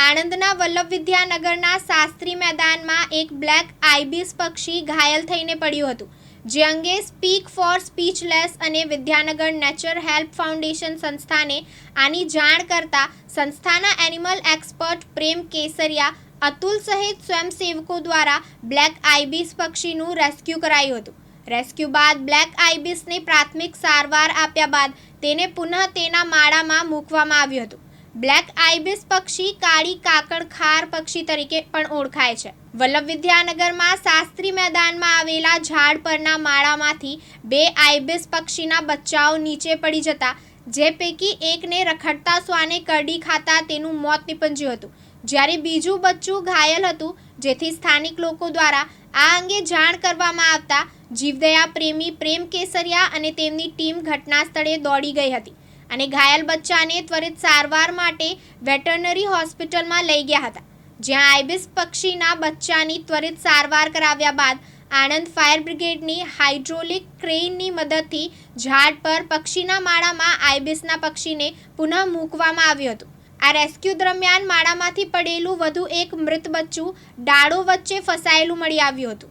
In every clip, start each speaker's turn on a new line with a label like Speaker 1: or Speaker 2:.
Speaker 1: આણંદના વલ્લભ વિદ્યાનગરના શાસ્ત્રી મેદાનમાં એક black ibis પક્ષી ઘાયલ થઈને પડ્યું હતું, જે અંગે સ્પીક ફોર સ્પીચલેસ અને વિદ્યાનગર નેચર હેલ્પ ફાઉન્ડેશન સંસ્થાને આની જાણ કરતા સંસ્થાના એનિમલ એક્સપર્ટ પ્રેમ કેસરિયા અતુલ સહિત સ્વયંસેવકો દ્વારા બ્લેક આઈબીસ પક્ષીનું રેસ્ક્યુ કરાયું હતું. રેસ્ક્યુ બાદ બ્લેક આઈબીસને પ્રાથમિક સારવાર આપ્યા બાદ તેને પુનઃ તેના માળામાં મૂકવામાં આવ્યું હતું. બ્લેક આઇબિસ પક્ષી કાળી કાકડ ખાર પક્ષી તરીકે પણ ઓળખાય છે. વલ્લભ વિદ્યાનગરમાં શાસ્ત્રી મેદાનમાં આવેલા ઝાડ પરના માળામાંથી બે આઇબિસ પક્ષીના બચ્ચાઓ નીચે પડી જતા, જે પૈકી એકને રખડતા શ્વાને કરડી ખાતા તેનું મોત નીપજ્યું હતું. જ્યારે બીજું બચ્ચું ઘાયલ હતું, જેથી સ્થાનિક લોકો દ્વારા આ અંગે જાણ કરવામાં આવતા જીવદયા પ્રેમી પ્રેમ કેસરિયા અને તેમની ટીમ ઘટના સ્થળે દોડી ગઈ હતી. અને ઘાયલ બચ્ચાને ત્વરિત સારવાર માટે વેટરનરી હોસ્પિટલમાં લઈ ગયા હતા, જ્યાં આઈબિસ પક્ષીના બચ્ચાની ત્વરિત સારવાર કરાવ્યા બાદ આણંદ ફાયર બ્રિગેડની હાઇડ્રોલિક ક્રેઇનની મદદથી ઝાડ પર પક્ષીના માળામાં આઈબિસના પક્ષીને પુનઃ મૂકવામાં આવ્યું હતું. આ રેસ્ક્યુ દરમિયાન માળામાંથી પડેલું વધુ એક મૃત બચ્ચું ડાળો વચ્ચે ફસાયેલું મળી આવ્યું હતું.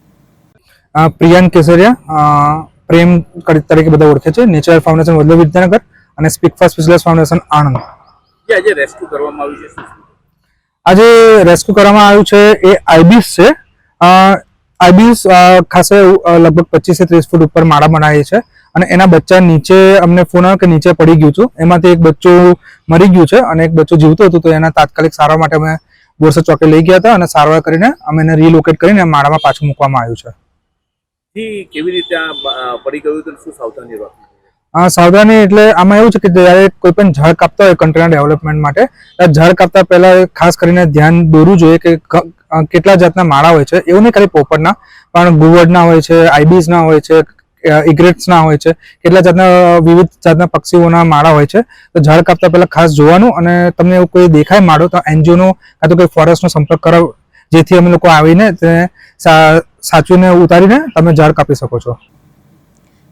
Speaker 2: પ્રિયાન કેસરિયા પ્રેમ તરીકે બધા ઓળખે છે. નેચર ફાઉન્ડેશન વલ્લભ વિદ્યાનગર અને speak for speechless foundation Anand.
Speaker 3: આજે રેસ્ક્યુ કરવામાં આવ્યું છે?
Speaker 2: આજે રેસ્ક્યુ કરવામાં આવ્યું છે એ આઈબીસ છે. આઈબીસ ખાસે લગભગ પચીસથી ત્રીસ ફૂટ ઉપર માળા બનાવી છે. અને એના બચ્ચા નીચે અમને ફોન આવ્યો કે નીચે પડી ગયું હતું એમાંથી એક બચ્ચું મરી ગયું છે અને એક બચ્ચું જીવતું હતું તો એના તાત્કાલિક સારવાર માટે અમે બોરસદ ચોકે લઈ ગયા હતા અને સારવાર કરીને અમે એને રીલોકેટ કરીને માળામાં પાછું મૂકવામાં આવ્યું છે.
Speaker 3: કેવી રીતે પડી ગયું શું સાવધાની રાખવી?
Speaker 2: સાવધાની એટલે આમાં એવું છે કે જ્યારે કોઈ પણ ઝાડ કાપતા હોય કન્ટ્રીના ડેવલપમેન્ટ માટે ઝાડ કાપતા પહેલા ખાસ કરીને ધ્યાન દોરવું જોઈએ કે કેટલા જાતના માળા હોય છે. એવું નહીં ખાલી પોપટના પણ ગુવડના હોય છે, આઈબીઝના હોય છે ઇગ્રેટ્સના હોય છે, કેટલા જાતના વિવિધ જાતના પક્ષીઓના માળા હોય છે. તો ઝાડ કાપતા પહેલા ખાસ જોવાનું અને તમને એવું કોઈ દેખાય માળો, તો એનજીઓનો કાં તો કોઈ ફોરેસ્ટનો સંપર્ક કરાવ જેથી અમે લોકો આવીને તેને સાચવીને ઉતારીને તમે ઝાડ કાપી શકો છો.